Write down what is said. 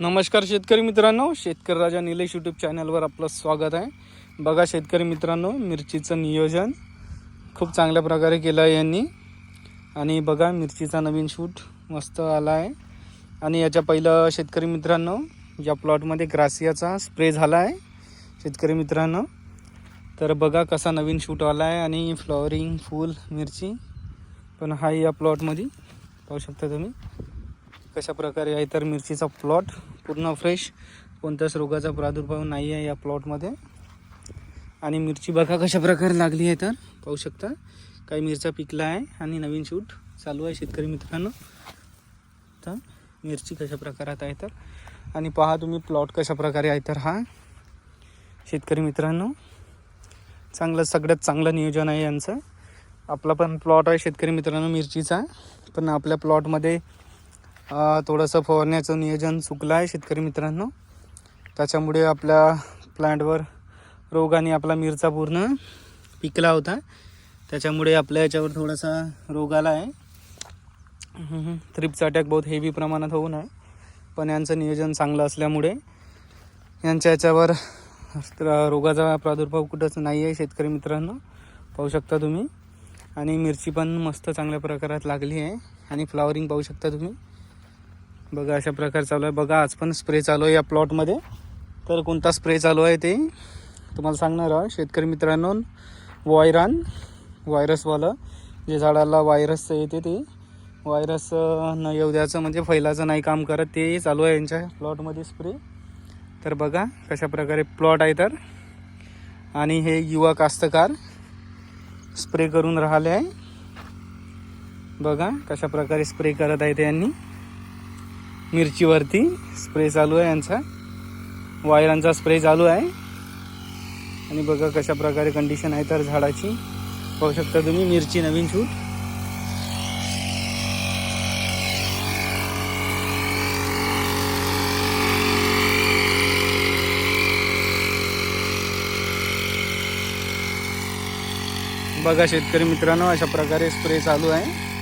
नमस्कार शेतकरी मित्रांनो शेतकरी राजा निलेश यूट्यूब चॅनलवर आपलं स्वागत आहे. बघा शेतकरी मित्रांनो मिरचीचं नियोजन खूप चांगल्या प्रकारे केलं आहे यांनी. आणि बघा मिरचीचा नवीन शूट मस्त आला आहे. आणि याच्या पहिलं शेतकरी मित्रांनो या प्लॉटमध्ये ग्रासियाचा स्प्रे झाला आहे. शेतकरी मित्रांनो तर बघा कसा नवीन शूट आला आहे आणि फ्लॉवरिंग फुल मिरची. पण हा या प्लॉटमध्ये पाहू शकता तुम्ही. कशा प्रकारे आहे तर मिरचीचा प्लॉट पूर्ण फ्रेश कोणत्याच रोगाचा प्रादुर्भाव नाही आहे या प्लॉटमध्ये आणि मिरची बघा कशा प्रकारे लागली आहे तर. पाहू शकता काही मिरचा पिकला आहे आणि नवीन शूट चालू आहे शेतकरी मित्रांनो. तर मिरची कशा प्रकारात आहे तर. आणि पहा तुम्ही प्लॉट कशा प्रकारे आहे तर हा. शेतकरी मित्रांनो चांगलं सगळ्यात चांगलं नियोजन आहे यांचं. आपला पण प्लॉट आहे शेतकरी मित्रांनो मिरचीचा. पण आपल्या प्लॉटमध्ये थोडंसं फवारण्याचं नियोजन चुकलं आहे शेतकरी मित्रांनो. त्याच्यामुळे आपल्या प्लांटवर रोग आणि आपला मिरचा पूर्ण पिकला होता. त्याच्यामुळे आपल्या याच्यावर थोडासा रोग आला आहे. थ्रिपचा अटॅक बहुत हेवी प्रमाणात होऊ नये पण यांचं नियोजन चांगलं असल्यामुळे यांच्या याच्यावर रोगाचा प्रादुर्भाव कुठंच नाही आहे शेतकरी मित्रांनो. पाहू शकता तुम्ही. आणि मिरची पण मस्त चांगल्या प्रकारात लागली आहे. आणि फ्लावरिंग पाहू शकता तुम्ही. बघा अशा प्रकारे चालू आहे. बघा आज पण स्प्रे चालू आहे या प्लॉटमध्ये तर कोणता स्प्रे चालू आहे ते तुम्हाला सांगणार आहे. शेतकरी मित्रांनो वायरान व्हायरसवालं जे झाडाला व्हायरस येते ते. व्हायरस न येऊ द्यायचं म्हणजे फैलाचं नाही काम करत. ते चालू आहे यांच्या प्लॉटमध्ये स्प्रे तर बघा कशा प्रकारे प्लॉट आहे तर. आणि हे युवा कास्तकार स्प्रे करून राहिले आहे. बघा कशा प्रकारे स्प्रे करत आहे यांनी. मिरचीवरती स्प्रे चालू आहे यांचा. वायरांचा स्प्रे चालू आहे. आणि बघा कशा प्रकारे कंडिशन आहे तर झाडाची. पाहू शकता तुम्ही मिरची नवीन शूट. बघा शेतकरी मित्रांनो अशा प्रकारे स्प्रे चालू आहे.